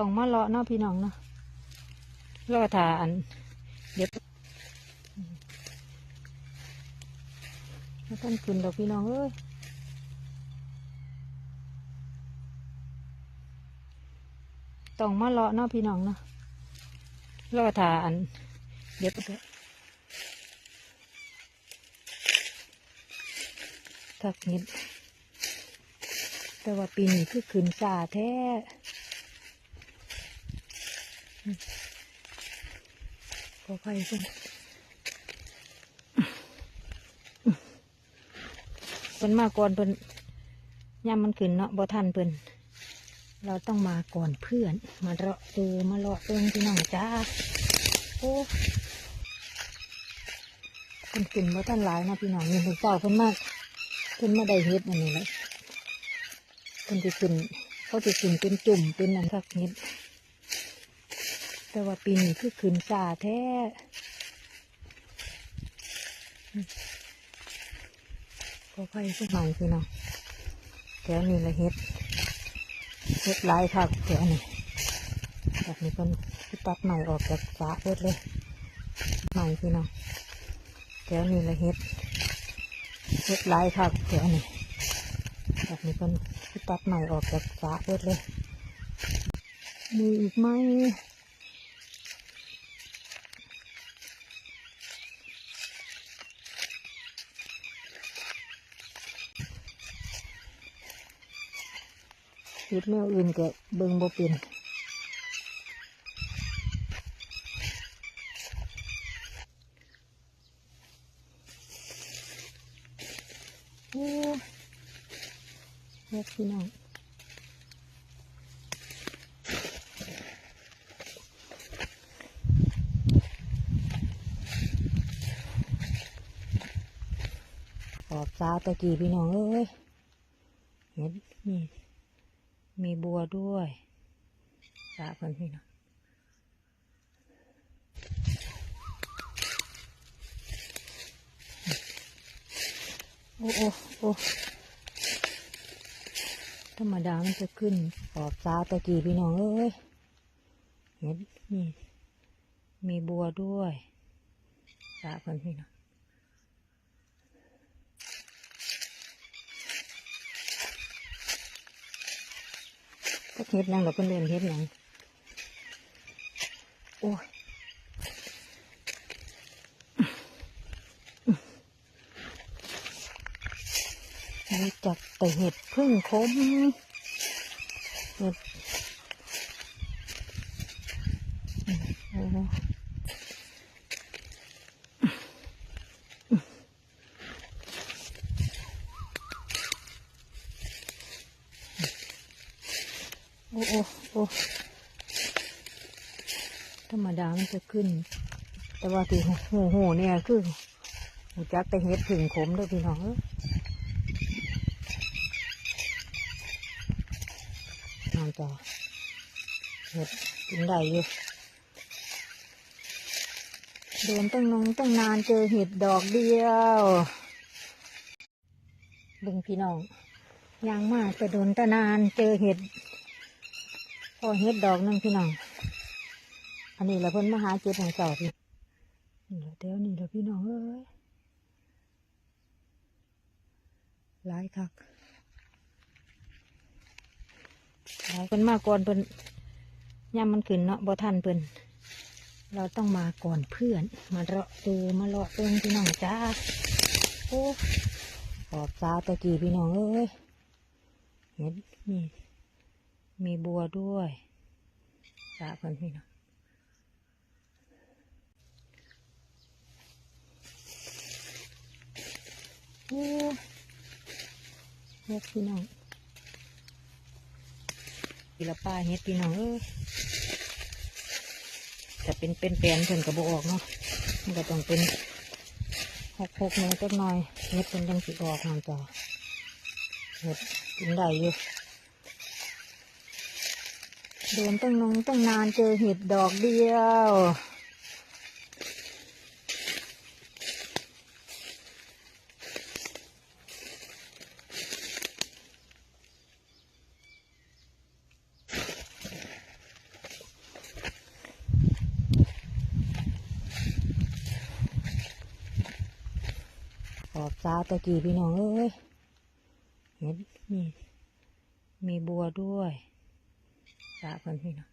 ต้องมาเลาะเนาะพี่น้องเนาะเลาะทาอัน เดี๋ยวแล้วท่านขึ้นดอกพี่น้องเอ้ยต้องมาเลาะเนาะพี่น้องเนาะเลาะทาอัน เดี๋ยวทักนิดแต่ว่าปีนี้คือขึ้นซาแท้ ขอไปเพิ่นเพิ่นมาก่อนเพิ่นย่ามันขึ้นเนาะบ่ทันเพิ่นเราต้องมาก่อนเพื่อน มาเลาะดูมาเลาะเบิ่งพี่น้องจ้าโอ้เพิ่นขึ้นบ่ทันหลายนะพี่น้องนี่เพิ่นเจ้าเพิ่นมากเพิ่นมาได้เฮ็ดอันนี้เลยมันจะขึ้นเขาจะขึ้นเป็นจุ่มเป็นนั่นสักนิด แต่ว่าปีนี้คือขึ้นซาแท้อืมก็ค่อยสักหน่คือเนาะแถวนี้ละเฮ็ดเฮ็ดลายคักแถวนี้แบบนี้เป็นที่ตัดใหม่ออกจากสาเฮ็ดเลยใหม่คือเนาะแถวนี้ละเฮ็ดเฮ็ดลายคักแถวนี้แบบนี้เป็นที่ตัดใหม่ออกจากสาเบิดเลยมีอีกไหม เห็ดแนวอื่นก็เบิ่งบ่เป็นโอ้เฮ็ดพี่น้องออกสาตะกี้พี่น้องเอ้ยเห็นมี มีบัวด้วยสาเพิ่นพี่น้องโอ้โอ้โอ้ธรรมดามันจะขึ้นออกสาตะกี้พี่น้องเอ้ยเห็นนี่มีบัวด้วยสาเพิ่นพี่น้อง เฮ็ดยังดอกเพิ่นเด่นเฮ็ดยังโอ้ยจักแต่เห็ดพึ่งคมเห็ดโอ้โหโอ้โอ้โอ้ธรรมดามันจะขึ้น แต่ว่าที่หูหูเนี่ยคือหูจักแต่เห็ดพึ่งขมด้วยพี่น้องเอ้ยน้องจอเห็ดกินได้อยู่เดินตั้งนงตั้งนานเจอเห็ดดอกเดียวบึงพี่น้องยางมากจะโดนตะนานเจอเห็ด พอเห็ดดอกนึงพี่น้อง อันนี้แหละเพิ่นมาหาเจ็ดของเก่าพี่นี่แหละเดี๋ยวนี่แหละพี่น้องเอ้ยหลายคักหลายคนมาก่อนเพิ่นย่ามมันขึ้นเนาะบ่ทันเพิ่นเราต้องมาก่อนเพื่อน มาเลาะดูมาเลาะเองพี่น้องจ้าโอ้ขอบสาตะกี้พี่น้องเอ้ยเห็นมี มีบัวด้วยสาเพิ่นพี่น้องโอ้เฮ็ดพี่น้องปีละป้าเฮ็ดพี่น้องเอ้ยแต่เป็นเป็นแปลนเพิ่นกระบอกออกเนาะมันก็ต้องเป็นหกหกหนึ่งจักหน่อยเฮ็ดเป็นจังสิออกน้ำจ้าเฮ็ดกินได้อยู่ เดินตั้งนงตั้งนานเจอเห็ดดอกเดียวออกซาตะกี้พี่น้องเอ้ยเห็นมีมีบัวด้วย จ้าเพื่อนพี่น้อง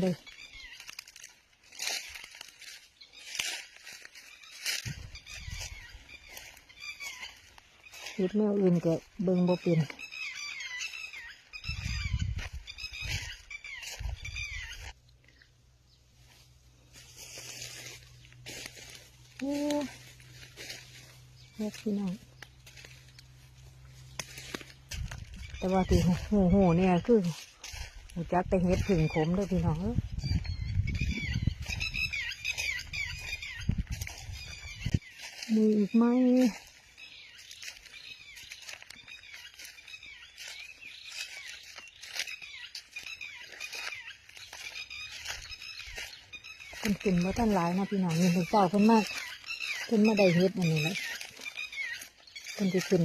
เลยเฮ็ดแนวอื่นก็เบิ่งบ่เป็นโอ้ เฮ็ดพี่น้อง แต่ว่าที่หูหูเนี่ยคือหูจักแต่เฮ็ดผึ่งขมด้อพี่น้องมีอีกไหมเพิ่นขึ้นมาท่านหลายนะพี่น้องนี่เพิ่นเจ้าเพิ่นมากเพิ่นมาได้เฮ็ดอันนี้แหละเพิ่นจะขึ้น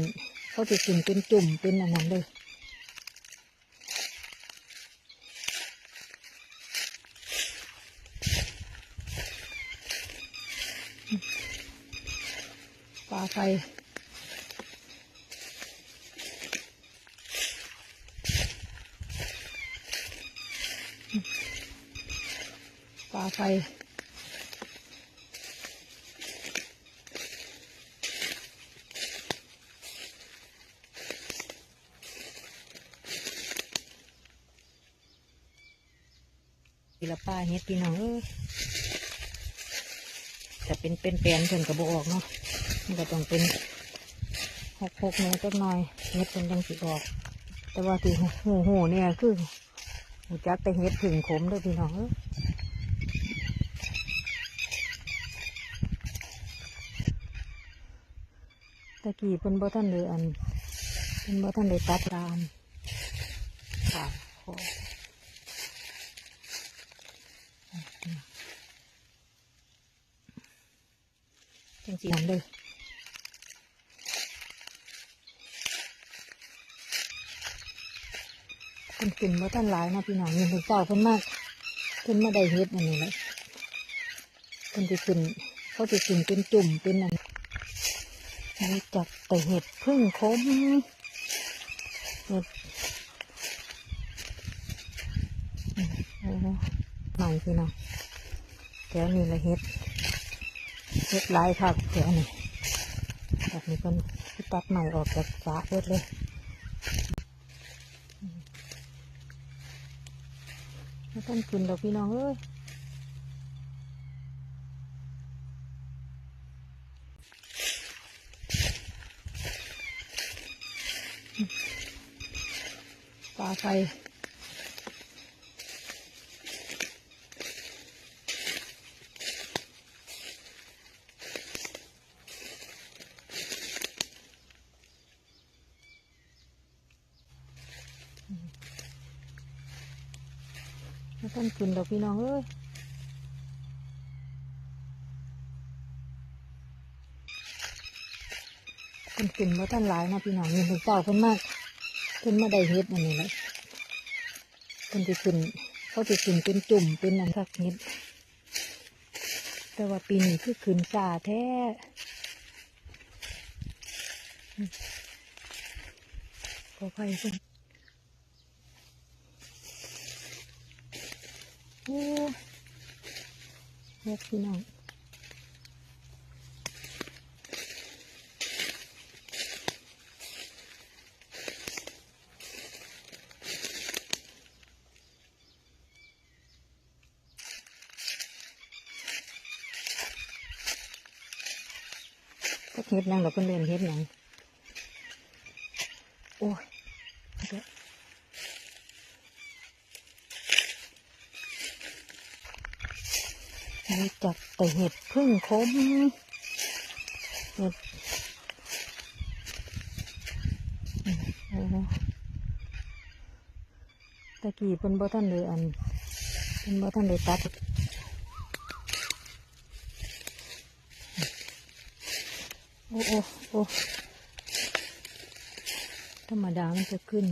เขาจะขึ้นเป็นจุ่มเป็นอันนั้นเลยปลาไฟปลาไฟ ละป้าเฮ็ดพี่น้องเอ้ยแต่เป็นเป็นแปลนเพิ่นกระบออกเนาะมันก็ต้องเป็นหกหกหน่จักหน่อยเฮ็ดเป็นจังสิออก แต่ว่าที่หูหูเนี่ยคือหูจักแต่เฮ็ดผึ่งขมด้อพี่น้องเอ้ยตะกี้เพิ่นบ่ทันเลยอันเพิ่นบ่ทันเลยตัดรามค่ะ จังสีน้ำเลยเพิ่นขึ้นมาท่านหลายนะพี่น้องนี่เพิ่นเจ้าเพิ่นมากเพิ่นมาได้เฮ็ดอันนี้แหละเพิ่นจะขึ้นเขาจะขึ้นเป็นจุ่มเป็นอันนี่จับแต่เห็ดพึ่งคมเห็ดโอ้หใหม่พี่น้องแถวนี้ละเห็ด เฮ็ดลายคักแถวนี้แบบนี้เพิ่นตัดใหม่ออกจากสาเฮ็ดเลยแล้วต้นขึ้นดอกพี่น้องเอ้ยปลาไฟ ต้นขึ้นดอกพี่น้องเอ้ยเพิ่นขึ้นมาท่านหลายนะพี่น้องเพิ่นเจ้าเพิ่นมากเพิ่นมาได้เฮ็ดอันนี้ละเพิ่นะขึ้นเขาจะขึ้นเป็นจุ่มเป็นอันคักเฮ็ดแต่ว่าปีนี้คือขึ้นซาแท้อืมขออภัยเพิ่ นโอ้เฮ็ดพี่น้องเฮ็ดนั่งเราเพิ่นเรียนเฮ็ดหนังโอ้ยเดี๋ยว มีจับแต่เห็ดพึ่งคมเห็ดตะกี้เป็นบ่ท่านเลยอันเป็นบ่ท่านเลยตัดโอ้โอ้โอ้ธรรมดามันจะขึ้น